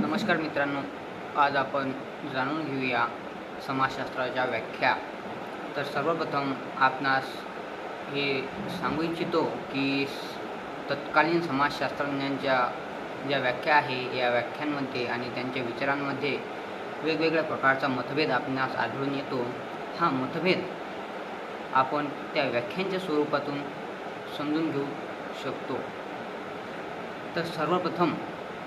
नमस्कार मित्रांनो आज आपण जाणून घेऊया समाजशास्त्राच्या व्याख्या. तर सर्वप्रथम आपणास हे सांगू इच्छितो की तत्कालीन समाजशास्त्रज्ञांच्या ज्या व्याख्या आहे या व्याख्यांमध्ये आणि त्यांच्या विचारांमध्ये वेगवेगळ्या प्रकारचा मतभेद आपणास आढळून येतो. हा मतभेद आपण त्या व्याख्यांच्या स्वरूपातून समजून घेऊ शकतो. तर सर्वप्रथम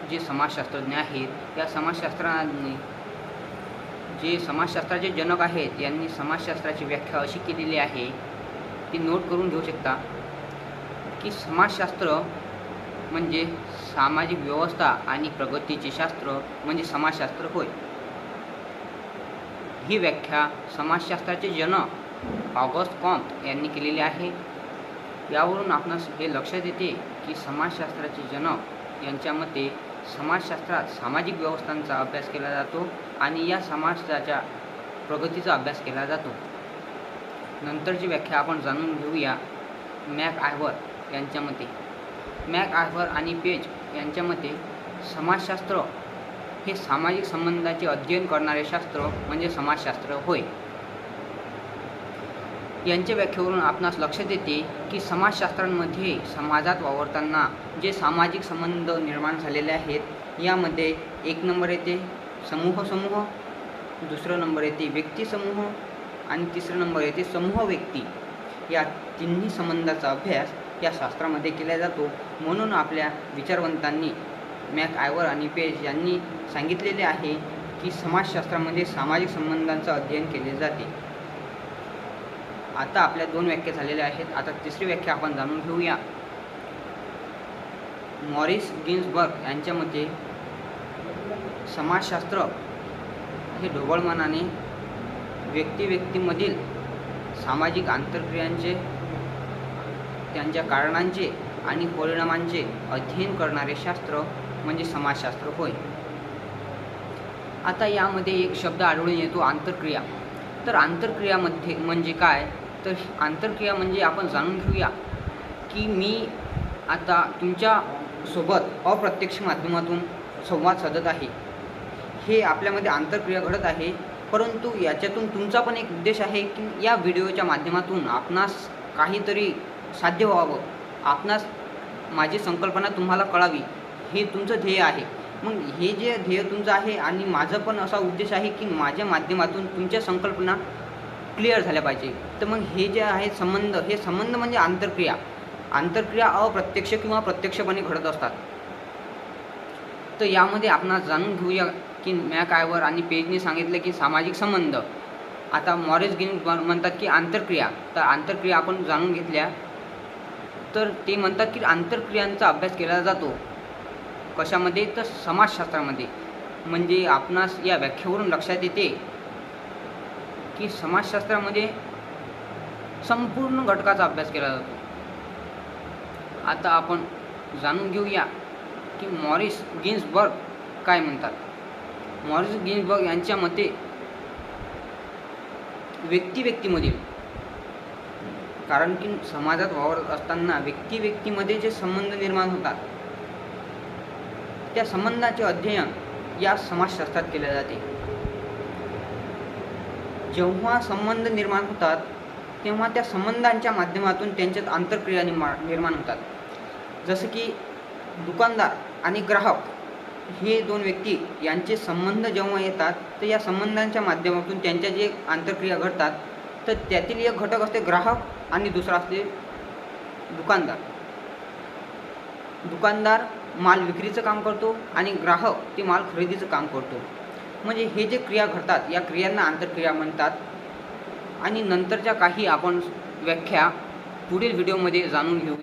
जे समाजशास्त्रज्ञ आहेत या समाजशास्त्रांनी जे समाजशास्त्राचे जनक आहेत यांनी समाजशास्त्राची व्याख्या अशी केलेली आहे ती नोट करून घेऊ शकता. की समाजशास्त्र म्हणजे सामाजिक व्यवस्था आणि प्रगतीचे शास्त्र म्हणजे समाजशास्त्र होय. ही व्याख्या समाजशास्त्राचे जनक ऑगस्ट कॉम्प यांनी केलेली आहे. यावरून आपणास हे लक्षात येते की समाजशास्त्राचे जनक यांच्या मते समाजशास्त्रात सामाजिक व्यवस्थांचा अभ्यास केला जातो आणि या समाजाच्या प्रगतीचा अभ्यास केला जातो. नंतरची व्याख्या आपण जाणून घेऊया मॅक आयव्हर यांच्या मते. मॅक आयव्हर आणि पेज यांच्या मते समाजशास्त्र हे सामाजिक संबंधाचे अध्ययन करणारे शास्त्र म्हणजे समाजशास्त्र होय. यांच्या व्याख्येवरून आपणास लक्षात येते की समाजशास्त्रांमध्ये समाजात वावरताना जे सामाजिक संबंध निर्माण झालेले आहेत यामध्ये एक नंबर येते समूह समूह दुसरं नंबर येते व्यक्ती समूह आणि तिसरं नंबर येते समूह व्यक्ती. या तिन्ही संबंधाचा अभ्यास या शास्त्रामध्ये केला जातो. म्हणून आपल्या विचारवंतांनी मॅक आयवर आणि पेज यांनी सांगितलेले आहे की समाजशास्त्रामध्ये सामाजिक संबंधांचं अध्ययन केले जाते. आता आपल्या दोन व्याख्या झालेल्या आहेत. आता तिसरी व्याख्या आपण जाणून घेऊया. मॉरिस गिन्सबर्ग यांच्या मते समाजशास्त्र हे ढोबळमानाने व्यक्ती व्यक्तीमधील सामाजिक आंतरक्रियांचे त्यांच्या कारणांचे आणि परिणामांचे अध्ययन करणारे शास्त्र म्हणजे समाजशास्त्र होय. आता यामध्ये एक शब्द आढळून येतो आंतरक्रिया. तर आंतरक्रियामध्ये म्हणजे काय? तर आंतरक्रिया म्हणजे आपण जाणून घेऊया की मी आता तुमच्यासोबत अप्रत्यक्ष माध्यमातून संवाद साधत आहे. हे आपल्यामध्ये आंतरक्रिया घडत आहे परंतु याच्यातून तुमचा पण एक उद्देश आहे की या व्हिडिओच्या माध्यमातून आपणास काहीतरी साध्य व्हावं आपणास माझी संकल्पना तुम्हाला कळावी हे तुमचं ध्येय आहे. मग हे जे ध्येय तुमचं आहे आणि माझं पण असा उद्देश आहे की माझ्या माध्यमातून तुमच्या संकल्पना क्लिअर झाल्या पाहिजे. तर मग हे जे आहे संबंध हे संबंध म्हणजे आंतरक्रिया. आंतरक्रिया अप्रत्यक्ष किंवा प्रत्यक्षपणे घडत असतात. तर यामध्ये आपण जाणून घेऊया की मॅकआयवर आणि पेजने सांगितलं की सामाजिक संबंध. आता मॉरेज गिन म्हणतात की आंतरक्रिया. तर आंतरक्रिया आपण जाणून घेतल्या. तर ते म्हणतात की आंतरक्रियांचा अभ्यास केला जातो. कशामध्ये? तर समाजशास्त्रामध्ये. म्हणजे आपणास या व्याख्येवरून लक्षात येते की समाजशास्त्रामध्ये संपूर्ण घटकाचा अभ्यास केला जातो. आता आपण जाणून घेऊया की मॉरिस गिन्सबर्ग काय म्हणतात. मॉरिस गिन्सबर्ग यांच्या मते व्यक्ती व्यक्तीमधील कारण की समाजात वावरत असताना व्यक्ती व्यक्तीमध्ये जे संबंध निर्माण होतात त्या संबंधाचे अध्ययन या समाजशास्त्रात केले जाते. जेव्हा संबंध निर्माण होतात तेव्हा त्या संबंधांच्या माध्यमातून त्यांच्यात आंतरक्रिया निर्माण निर्माण होतात. जसं की दुकानदार आणि ग्राहक हे दोन व्यक्ती यांचे संबंध जेव्हा येतात तर या संबंधांच्या माध्यमातून त्यांच्या जे आंतरक्रिया घडतात तर त्यातील एक घटक असते ग्राहक आणि दुसरा असते दुकानदार. दुकानदार माल विक्रीचं काम करतो आणि ग्राहक ते माल खरेदीचं काम करतो. म्हणजे हे जे क्रिया घडतात या क्रियांना आंतरक्रिया म्हणतात. आणि नंतरच्या काही आपण व्याख्या पुढील व्हिडिओमध्ये जाणून घेऊ.